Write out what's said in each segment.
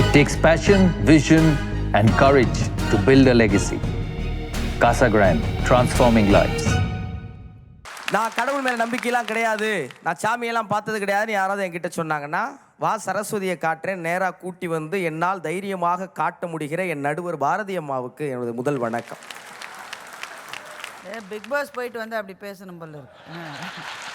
It takes passion, vision, and courage to build a legacy. Casa Grande, transforming lives. நான் கடவுள் மேல நம்பிக்கையெல்லாம் கிடையாது நான் சாமியெல்லாம் பார்த்தது கிடையாதுன்னு யாராவது என்கிட்ட சொன்னாங்கன்னா வா சரஸ்வதியை காட்டுறேன் நேராக கூட்டி வந்து என்னால் தைரியமாக காட்ட முடிகிற என் நடுவர் பாரதி அம்மாவுக்கு எனது முதல் வணக்கம் பிக் பாஸ் போயிட்டு வந்து அப்படி பேசணும் போல இருக்கு.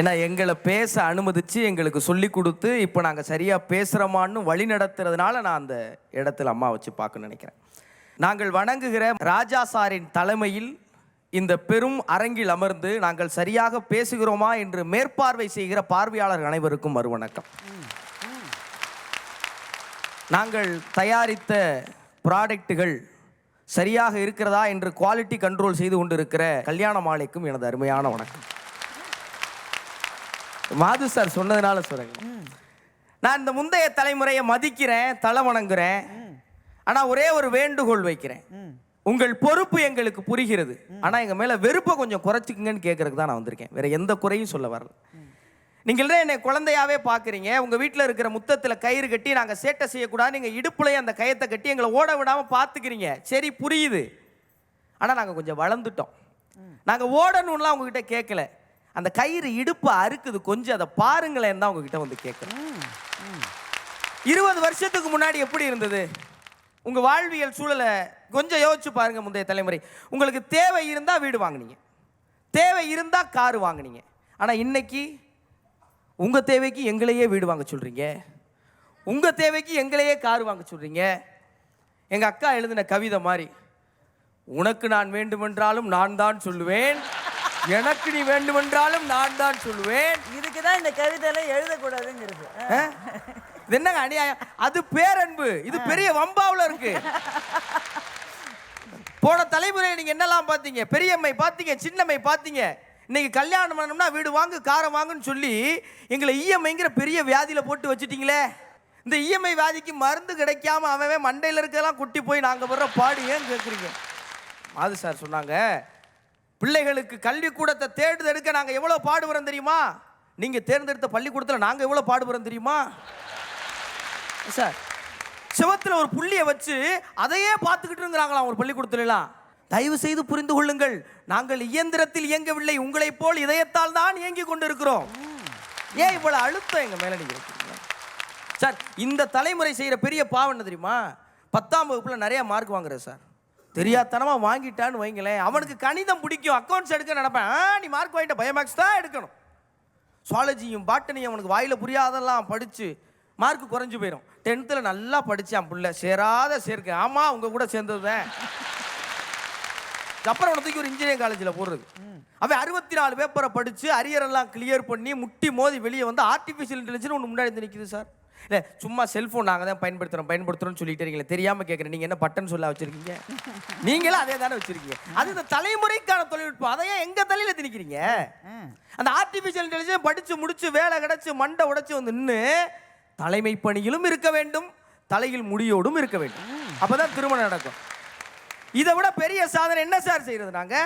ஏன்னா எங்களை பேச அனுமதிச்சு எங்களுக்கு சொல்லி கொடுத்து இப்போ நாங்கள் சரியாக பேசுகிறோமான்னு வழி நடத்துறதுனால நான் அந்த இடத்துல அம்மா வச்சு பார்க்கணும்னு நினைக்கிறேன். நாங்கள் வணங்குகிற ராஜா சாரின் தலைமையில் இந்த பெரும் அரங்கில் அமர்ந்து நாங்கள் சரியாக பேசுகிறோமா என்று மேற்பார்வை செய்கிற பார்வையாளர் அனைவருக்கும் மறுவணக்கம். நாங்கள் தயாரித்த ப்ராடக்ட்டுகள் சரியாக இருக்கிறதா என்று குவாலிட்டி கண்ட்ரோல் செய்து கொண்டிருக்கிற கல்யாண மாலைக்கும் எனது அருமையான வணக்கம். மாது சார் சொன்னதுனால சொல்றேன் நான் இந்த முந்தைய தலைமுறையை மதிக்கிறேன் தலை வணங்குறேன் ஆனா ஒரே ஒரு வேண்டுகோள் வைக்கிறேன். உங்கள் பொறுப்பு எங்களுக்கு புரிகிறது. ஆனா எங்க மேல வெறுப்பை கொஞ்சம் குறைச்சிக்குங்கன்னு கேட்கறதுக்கு தான் நான் வந்திருக்கேன். வேற எந்த குறையும் சொல்ல வரல. நீங்கள் என்னை குழந்தையாவே பார்க்குறீங்க உங்கள் வீட்டில் இருக்கிற முத்தத்தில் கயிறு கட்டி நாங்கள் சேட்டை செய்யக்கூடாது. நீங்கள் இடுப்புலையே அந்த கயத்தை கட்டி எங்களை ஓட விடாமல் பார்த்துக்கிறீங்க சரி புரியுது. ஆனால் நாங்கள் கொஞ்சம் வளர்ந்துட்டோம். நாங்கள் ஓடணும்லாம் உங்ககிட்ட கேட்கல அந்த கயிறு இடுப்பை அறுக்குது. கொஞ்சம் அதை பாருங்களேன் தான் உங்ககிட்ட வந்து கேட்குறேன். இருபது வருஷத்துக்கு முன்னாடி எப்படி இருந்தது? உங்க வாழ்வியல் சூழலை கொஞ்சம் யோசிச்சு பாருங்க முந்தைய தலைமுறை. உங்களுக்கு தேவை இருந்தா வீடு வாங்கினீங்க. தேவை இருந்தா கார் வாங்குனீங்க. ஆனா இன்னைக்கு உங்க தேவைக்கு எங்களையே வீடு வாங்க சொல்றீங்க. உங்க தேவைக்கு எங்களையே கார் வாங்க சொல்றீங்க. எங்க அக்கா எழுதின கவிதை மாதிரி உனக்கு நான் வேண்டுமென்றாலும் நான் தான் சொல்லுவேன். எனக்கு நீ வேண்டுமென்றாலும் நான் தான் சொல்லுவேன். இதுக்கு தான் இந்த கவிதையெல்லாம் எழுதக்கூடாதுங்கிறது? இது என்னங்க அநியாயம்? அது பேரன்பு. இது பெரிய வம்பாவுல இருக்கு. போன தலைமுறை நீங்க என்னெல்லாம் பார்த்தீங்க? பெரியம்மை பார்த்தீங்க சின்னம்மை பார்த்தீங்க. இன்னைக்கு கல்யாணம் பண்ணணும்னா வீடு வாங்கு காரம் வாங்குன்னு சொல்லி எங்களை இஎம்ஐங்கிற பெரிய வியாதியில போட்டு வச்சுட்டீங்களே. இந்த இஎம்ஐ வியாதிக்கு மருந்து கிடைக்காம அவன் மண்டையில இருக்கலாம் குட்டி போய் நாங்க வர்ற பாடு ஏன் கேட்குறீங்க மாது சார் சொன்னாங்க பிள்ளைகளுக்கு கல்விக்கூடத்தை தேர்ந்தெடுக்க நாங்கள் எவ்வளோ பாடுபடுறோம் தெரியுமா? நீங்கள் தேர்ந்தெடுத்த பள்ளிக்கூடத்தில் நாங்கள் எவ்வளோ பாடுபடுறோம் தெரியுமா? சார் சிவத்தில் ஒரு புள்ளியை வச்சு அதையே பார்த்துக்கிட்டு இருக்கிறாங்களா ஒரு பள்ளிக்கூடத்துலலாம். தயவு செய்து புரிந்து கொள்ளுங்கள். நாங்கள் இயந்திரத்தில் இயங்கவில்லை. உங்களைப் போல் இதயத்தால் தான் இயங்கி கொண்டிருக்கிறோம். ஏன் இவ்வளோ அழுத்தம் எங்கள் மேல நீங்க சார் இந்த தலைமுறை செய்கிற பெரிய பாவம் என்ன தெரியுமா? பத்தாம் வகுப்பில் நிறையா மார்க் வாங்குறேன் சார். தெரியாதனமா வாங்கிட்டான்னு வைங்களேன். அவனுக்கு கணிதம் பிடிக்கும். அக்கௌண்ட்ஸ் எடுக்க நினப்பேன். நீ மார்க் வாங்கிட்ட. பயோமேக்ஸ் தான் எடுக்கணும். சுவாலஜியும் பாட்டனியும் அவனுக்கு வாயில் புரியாதெல்லாம் படித்து மார்க் குறைஞ்சி போயிடும். டென்த்தில் நல்லா படித்தான் பிள்ளை. சேராத சேர்க்க. ஆமாம் உங்கள் கூட சேர்ந்தது தான் அப்புறம் தூக்கி ஒரு இன்ஜினியரிங் காலேஜில் போடுறது. அவன் அறுபத்தி நாலு பேப்பரை படித்து அரியரெல்லாம் கிளியர் பண்ணி முட்டி மோதி வெளியே வந்து ஆர்டிஃபிஷியல் இன்டெலிஜென்ஸ் ஒன்று முன்னாடி நிற்கிது சார். இல்லை சும்மா செல்ஃபோன் நாங்கள் தான் பயன்படுத்துகிறோம் பயன்படுத்துகிறோம்னு சொல்லிட்டு இருக்கீங்களே தெரியாமல் கேட்குறேன் நீங்கள் என்ன பட்டன் சொல்ல வச்சிருக்கீங்க? நீங்களும் அதே தானே வச்சிருக்கீங்க. அது இந்த தலைமுறைக்கான தொழில்நுட்பம். அதையே எங்க தலையில திணிக்கிறீங்க? அந்த ஆர்டிஃபிஷியல் இன்டெலிஜென்ஸ் படிச்சு முடிச்சு வேலை கிடைச்சு மண்டை உடைச்சு வந்து நின்று தலைமை பணியிலும் இருக்க வேண்டும் தலையில் முடியோடும் இருக்க வேண்டும். அப்பதான் திருமணம் நடக்கும். இதை விட பெரிய சாதனை என்ன சார் செய்யறது நாங்க?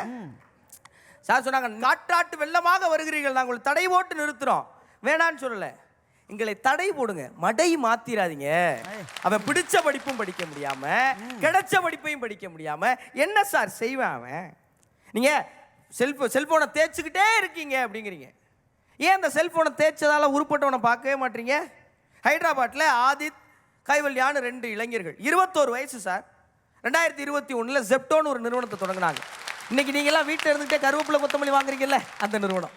சார் சொன்னாங்க நாட்டாட்டு வெள்ளமாக வருகிறீர்கள். நாங்கள் தடை போட்டு நிறுத்துறோம். வேணான்னு சொல்லல. எங்களை தடை போடுங்க. மடை மாத்திராதீங்க. அவன் பிடிச்ச படிப்பும் படிக்க முடியாம கிடைச்ச படிப்பையும் படிக்க முடியாம என்ன சார் செய்வான் அவன்? நீங்க செல்போ செல்போனை தேய்ச்சிக்கிட்டே இருக்கீங்க அப்படிங்கிறீங்க. ஏன் அந்த செல்போனை தேய்ச்சதால உருப்பட்டவனை பார்க்கவே மாட்டீங்க? ஹைதராபாத்தில் ஆதித் கைவல்யான்னு ரெண்டு இளைஞர்கள். இருபத்தோரு வயசு சார். ரெண்டாயிரத்தி இருபத்தி ஒன்றில் ஜெப்டோன்னு ஒரு நிறுவனத்தை தொடங்கினாங்க. இன்னைக்கு நீங்களாம் வீட்டில் இருந்துகிட்டே கருவேப்பிலை கொத்தமல்லி வாங்குறீங்கல்ல அந்த நிறுவனம்.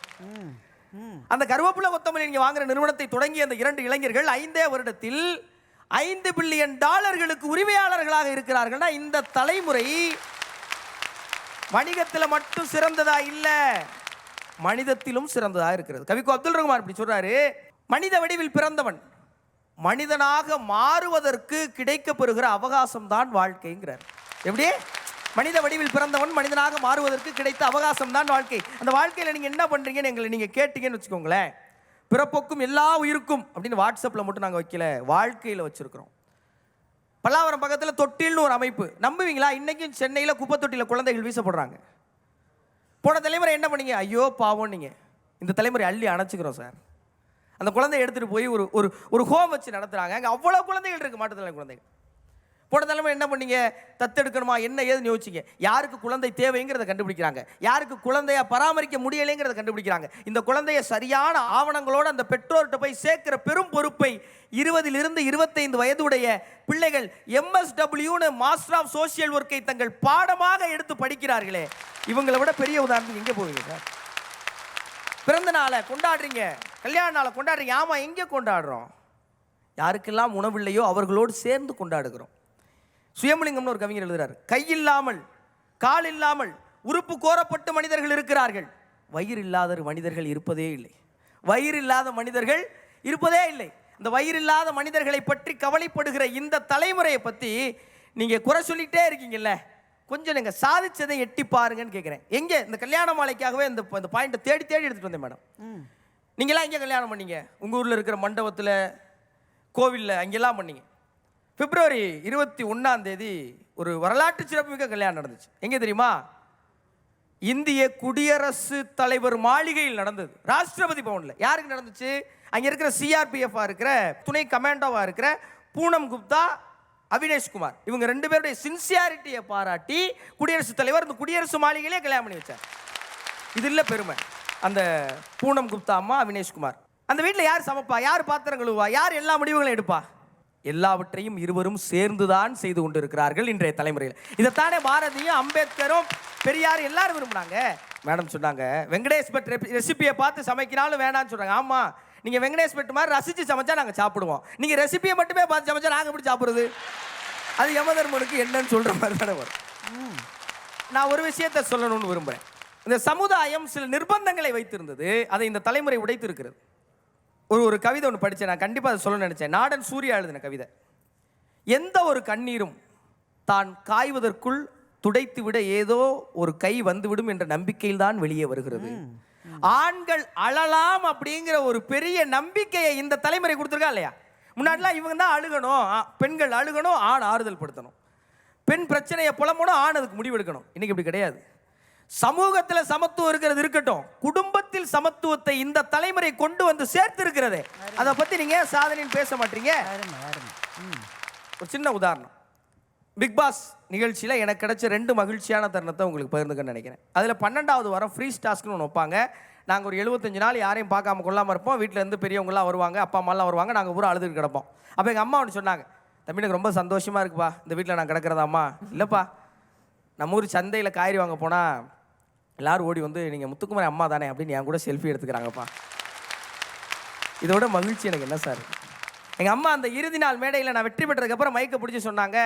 அந்த கருவேப்பிலை கொத்தமல்லி நீங்கள் வாங்குற நிறுவனத்தை தொடங்கிய அந்த இரண்டு இளைஞர்கள் ஐந்தே வருடத்தில் ஐந்து பில்லியன் டாலர்களுக்கு உரிமையாளர்களாக இருக்கிறார்கள்னா இந்த தலைமுறை வணிகத்தில் மட்டும் சிறந்ததா இல்லை? மனிதத்திலும் சிறந்ததாக இருக்கிறது. கவிக்கு அப்துல் ரகுமார் இப்படி சொல்றாரு மனித வடிவில் பிறந்தவன் மனிதனாக மாறுவதற்கு கிடைக்கப்பெறுகிற அவகாசம் தான் வாழ்க்கைங்கிறார். எப்படி? மனித வடிவில் பிறந்தவன் மனிதனாக மாறுவதற்கு கிடைத்த அவகாசம் தான் வாழ்க்கை. அந்த வாழ்க்கையில் நீங்கள் என்ன பண்ணுறீங்கன்னு எங்களை நீங்கள் கேட்டீங்கன்னு வச்சுக்கோங்களேன். பிறப்போக்கும் எல்லா உயிருக்கும் அப்படின்னு வாட்ஸ்அப்பில் மட்டும் நாங்கள் வைக்கல வாழ்க்கையில் வச்சுருக்குறோம். பல்லாவரம் பக்கத்தில் தொட்டில்னு ஒரு அமைப்பு. நம்புவீங்களா? இன்றைக்கும் சென்னையில் குப்பை தொட்டியில் குழந்தைகள் வீசப்படுறாங்க. போன தலைமுறை என்ன பண்ணீங்க? ஐயோ பாவம் நீங்கள் இந்த தலைமுறை அள்ளி அணைச்சிக்கிறோம் சார். அந்த குழந்தைய எடுத்துகிட்டு போய் ஒரு ஒரு ஒரு ஹோம் வச்சு நடத்துகிறாங்க அங்கே அவ்வளோ குழந்தைகள் இருக்குது மாற்றுத்திறனாளி குழந்தைகள். போன தலைமை என்ன பண்ணீங்க? தத்தெடுக்கணுமா? என்ன ஏதுன்னு யோசிச்சிங்க. யாருக்கு குழந்தை தேவைங்கிறத கண்டுபிடிக்கிறாங்க. யாருக்கு குழந்தைய பராமரிக்க முடியலைங்கிறத கண்டுபிடிக்கிறாங்க. இந்த குழந்தைய சரியான ஆவணங்களோடு அந்த பெற்றோர்கிட்ட போய் சேர்க்கிற பெரும் பொறுப்பை இருபதிலிருந்து இருபத்தைந்து வயதுடைய பிள்ளைகள் எம்எஸ்டபிள்யூன்னு மாஸ்டர் ஆஃப் சோஷியல் ஒர்க்கை தங்கள் பாடமாக எடுத்து படிக்கிறார்களே. இவங்களை விட பெரிய உதாரணத்துக்கு எங்கே போவீங்க சார்? பிறந்த நாளை கொண்டாடுறீங்க. கல்யாண நாளை கொண்டாடுறீங்க. ஆமாம் எங்கே கொண்டாடுறோம்? யாருக்கெல்லாம் உணவில்லையோ அவர்களோடு சேர்ந்து கொண்டாடுகிறோம். சுயமலிங்கம்னு ஒரு கவிஞர் எழுதுறாரு. கை இல்லாமல் கால் இல்லாமல் உறுப்பு கோரப்பட்ட மனிதர்கள் இருக்கிறார்கள். வயிறு இல்லாத மனிதர்கள் இருப்பதே இல்லை. வயிறு இல்லாத மனிதர்கள் இருப்பதே இல்லை. இந்த வயிறு இல்லாத மனிதர்களை பற்றி கவலைப்படுகிற இந்த தலைமுறையை பற்றி நீங்கள் குறை சொல்லிட்டே இருக்கீங்கல்ல. கொஞ்சம் நீங்கள் சாதிச்சதை எட்டி பாருங்கன்னு கேட்குறேன் எங்கே? இந்த கல்யாண மாலைக்காகவே இந்த இந்த பாயிண்ட்டை தேடி தேடி எடுத்துகிட்டு வந்தேன் மேடம். நீங்களாம் எங்கே கல்யாணம் பண்ணீங்க? உங்கள் ஊரில் இருக்கிற மண்டபத்தில் கோவிலில் அங்கெல்லாம் பண்ணீங்க. பிப்ரவரி இருபத்தி ஒன்றாம் தேதி ஒரு வரலாற்று சிறப்புமிக்க கல்யாணம் நடந்துச்சு. எங்கே தெரியுமா? இந்திய குடியரசு தலைவர் மாளிகையில் நடந்தது. ராஷ்டிரபதி பவனில். யாருக்கு நடந்துச்சு? அங்கே இருக்கிற சிஆர்பிஎஃபாக இருக்கிற துணை கமாண்டோவாக இருக்கிற பூனம் குப்தா அவினேஷ்குமார் இவங்க ரெண்டு பேருடைய சின்சியாரிட்டியை பாராட்டி குடியரசுத் தலைவர் இந்த குடியரசு மாளிகையிலே கல்யாணம் பண்ணி வச்சார். இது இல்லை பெருமை. அந்த பூனம் குப்தா அம்மா அவினேஷ்குமார் அந்த வீட்டில் யார் சமைப்பா? யார் பாத்திரம் கழுவா யார் எல்லா முடிவுகளும் எடுப்பா? எல்லாவற்றையும் இருவரும் சேர்ந்துதான் செய்து கொண்டிருக்கிறார்கள் இன்றைய தலைமுறையில். இதைத்தானே பாரதியும் அம்பேத்கரும் பெரியார் எல்லாரும் விரும்புனாங்க. மேடம் சொன்னாங்க வெங்கடேஷ் பட் ரெசிபியை பார்த்து சமைக்கினாலும் வேணாம்னு சொல்றாங்க. ஆமா நீங்க வெங்கடேஷ் பட் மாதிரி ரசிச்சு சமைச்சா நாங்க சாப்பிடுவோம். நீங்க ரெசிபியை மட்டுமே பார்த்து சமைச்சா நாங்க எப்படி சாப்பிடுறது? அது யமதர்மனுக்கு என்னன்னு சொல்ற மாதிரி தானே வரும். நான் ஒரு விஷயத்தை சொல்லணும்னு விரும்புகிறேன் இந்த சமுதாயம் சில நிர்பந்தங்களை வைத்திருந்தது அதை இந்த தலைமுறை உடைத்திருக்கிறது. ஒரு ஒரு கவிதை ஒன்று படித்தேன் நான் கண்டிப்பாக அதை சொல்ல நினச்சேன். நாடன் சூர்யா எழுதின கவிதை. எந்த ஒரு கண்ணீரும் தான் காய்வதற்குள் துடைத்து விட ஏதோ ஒரு கை வந்துவிடும் என்ற நம்பிக்கையில் தான் வெளியே வருகிறது. ஆண்கள் அழலாம் அப்படிங்கிற ஒரு பெரிய நம்பிக்கையை இந்த தலைமுறை கொடுத்துருக்கா இல்லையா? முன்னாடிலாம் இவங்க தான் அழுகணும். பெண்கள் அழுகணும் ஆண் ஆறுதல் படுத்தணும். பெண் பிரச்சனையை புலம்பணும் ஆண் அதுக்கு முடிவெடுக்கணும். இன்னைக்கு இப்படி கிடையாது. சமூகத்தில் சமத்துவம் இருக்கிறது இருக்கட்டும். குடும்பத்தில் சமத்துவத்தை இந்த தலைமுறை கொண்டு வந்து சேர்த்து இருக்கிறதே அதை பத்தி நீங்க ஏன் சாதனைன்னு பேச மாட்டீங்க? ஒரு சின்ன உதாரணம். பிக் பாஸ் நிகழ்ச்சியில் எனக்கு கிடைச்ச ரெண்டு மகிழ்ச்சியான தருணத்தை உங்களுக்கு பகிர்ந்துக்கன்னு நினைக்கிறேன். அதில் பன்னெண்டாவது வாரம் ஃப்ரீ டாஸ்க்னு ஒன்று வைப்பாங்க. நாங்கள் ஒரு எழுபத்தஞ்சு நாள் யாரையும் பார்க்காம கொள்ளாமல் இருப்போம். வீட்டில் இருந்து பெரியவங்களாம் வருவாங்க அப்பா அம்மாலாம் வருவாங்க. நாங்கள் பூரா அழுதுட்டு கிடப்போம். அப்போ எங்கள் அம்மா ஒன்று சொன்னாங்க தம்பி எனக்கு ரொம்ப சந்தோஷமாக இருக்குப்பா. இந்த வீட்டில் நான் கிடக்கிறதாம்மா. இல்லைப்பா. நம்ம ஊர் சந்தையில் காய்கறி வாங்க போனால் எல்லாரும் ஓடி வந்து நீங்கள் முத்துக்குமாரி அம்மா தானே? அப்படின்னு என் கூட செல்ஃபி எடுத்துக்கிறாங்கப்பா. இதோட மகிழ்ச்சி எனக்கு என்ன சார் எங்கள் அம்மா அந்த இறுதி நாள் மேடையில் நான் வெற்றி பெற்றதுக்கப்புறம் மைக்கை பிடிச்சி சொன்னாங்க.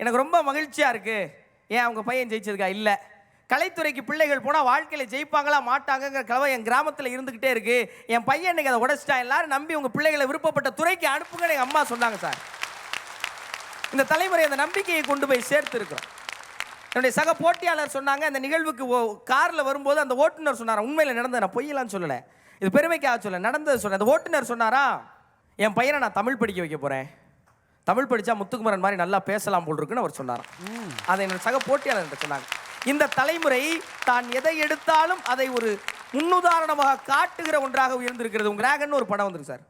எனக்கு ரொம்ப மகிழ்ச்சியாக இருக்குது ஏன் அவங்க பையன் ஜெயிச்சதுக்கா? இல்லை. கலைத்துறைக்கு பிள்ளைகள் போனால் வாழ்க்கையில் ஜெயிப்பாங்களா மாட்டாங்கங்கிற கலவை என் கிராமத்தில் இருந்துக்கிட்டே இருக்குது என் பையன் இன்றைக்கி அதை உடச்சிட்டான். எல்லாரும் நம்பி உங்கள் பிள்ளைகளை விருப்பப்பட்ட துறைக்கு அனுப்புங்கன்னு எங்கள் அம்மா சொன்னாங்க சார் இந்த தலைமுறை அந்த நம்பிக்கையை கொண்டு போய் சேர்த்துருக்குறோம் என்னுடைய சக போட்டியாளர் சொன்னாங்க அந்த நிகழ்வுக்கு காரில் வரும்போது அந்த ஓட்டுநர் சொன்னாரா உண்மையில் நடந்தது நான் பொய்யலான்னு சொல்லலை. இது பெருமைக்காக சொல்ல நடந்தது சொன்னேன் அந்த ஓட்டுநர் சொன்னாரா என் பையனை நான் தமிழ் படிக்க வைக்க போகிறேன் தமிழ் படித்தா முத்துக்குமரன் மாதிரி நல்லா பேசலாம் போல் இருக்குன்னு அவர் சொன்னாராம். அதை என்னோட சக போட்டியாளர் சொன்னாங்க. இந்த தலைமுறை தான் எதை எடுத்தாலும் அதை ஒரு முன்னுதாரணமாக காட்டுகிற ஒன்றாக உயர்ந்திருக்கிறது. உங்க டிராகன் ஒரு படம் வந்திருக்கு சார்.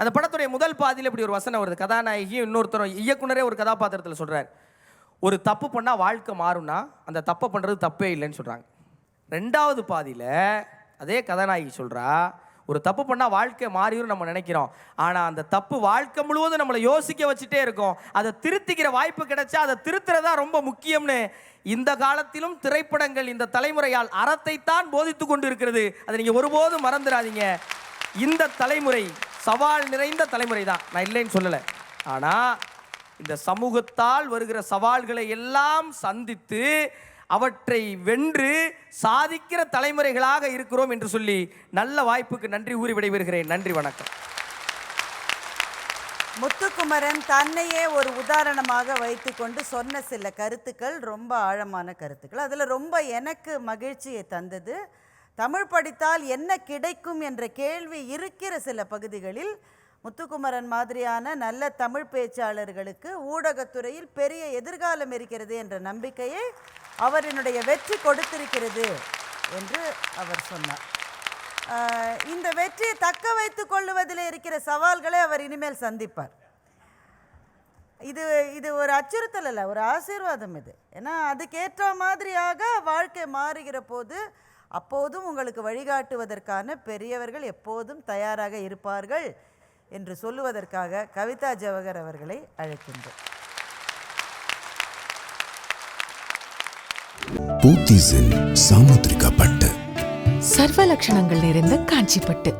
அந்த படத்துடைய முதல் பாதியில் இப்படி ஒரு வசனம் வருது. கதாநாயகியும் இன்னொருத்தரும் இயக்குனரே ஒரு கதாபாத்திரத்தில் சொல்றார். ஒரு தப்பு பண்ணால் வாழ்க்கை மாறும்னா அந்த தப்பை பண்ணுறது தப்பே இல்லைன்னு சொல்கிறாங்க ரெண்டாவது பாதியில் அதே கதாநாயகி சொல்கிறா ஒரு தப்பு பண்ணால் வாழ்க்கை மாறிடும் நம்ம நினைக்கிறோம். ஆனால் அந்த தப்பு வாழ்க்கை முழுவதும் நம்மளை யோசிக்க வச்சுட்டே இருக்கும். அதை திருத்திக்கிற வாய்ப்பு கிடைச்சா அதை திருத்துறதா ரொம்ப முக்கியம்னு இந்த காலத்திலும் திரைப்படங்கள் இந்த தலைமுறையால் அறத்தைத்தான் போதித்து கொண்டு இருக்கிறது அதை நீங்கள் ஒருபோதும் மறந்துடாதீங்க. இந்த தலைமுறை சவால் நிறைந்த தலைமுறை தான் நான் இல்லைன்னு சொல்லலை. ஆனால் இந்த சமூகத்தால் வருகிற சவால்களை எல்லாம் சந்தித்து அவற்றை வென்று சாதிக்கிற தலைமுறைகளாக இருக்கிறோம் என்று சொல்லி நல்ல வாய்ப்புக்கு நன்றி கூறி விடைபெறுகிறேன். நன்றி வணக்கம். முத்துக்குமரன் தன்னையே ஒரு உதாரணமாக வைத்துக்கொண்டு சொன்ன சில கருத்துக்கள் ரொம்ப ஆழமான கருத்துக்கள். அதில் ரொம்ப எனக்கு மகிழ்ச்சியை தந்தது. தமிழ் படித்தால் என்ன கிடைக்கும் என்ற கேள்வி இருக்கிற சில பகுதிகளில் முத்துக்குமரன் மாதிரியான நல்ல தமிழ் பேச்சாளர்களுக்கு ஊடகத்துறையில் பெரிய எதிர்காலம் இருக்கிறது என்ற நம்பிக்கையை அவரினுடைய வெற்றி கொடுத்திருக்கிறது என்று அவர் சொன்னார். இந்த வெற்றியை தக்க வைத்துக் கொள்ளுவதில் இருக்கிற சவால்களை அவர் இனிமேல் சந்திப்பார். இது இது ஒரு அச்சுறுத்தல் அல்ல ஒரு ஆசீர்வாதம் இது. ஏன்னா அதுக்கேற்ற மாதிரியாக வாழ்க்கை மாறுகிற போது அப்போதும் உங்களுக்கு வழிகாட்டுவதற்கான பெரியவர்கள் எப்போதும் தயாராக இருப்பார்கள். என்று சொல்லுவதற்காக கவிதா ஜவஹர் அவர்களை அழைக்கின்றோம். போத்தீஸில் சாமுத்திரிகா பட்டு. சர்வ லட்சணங்கள் நிறைந்த காஞ்சிப்பட்டு.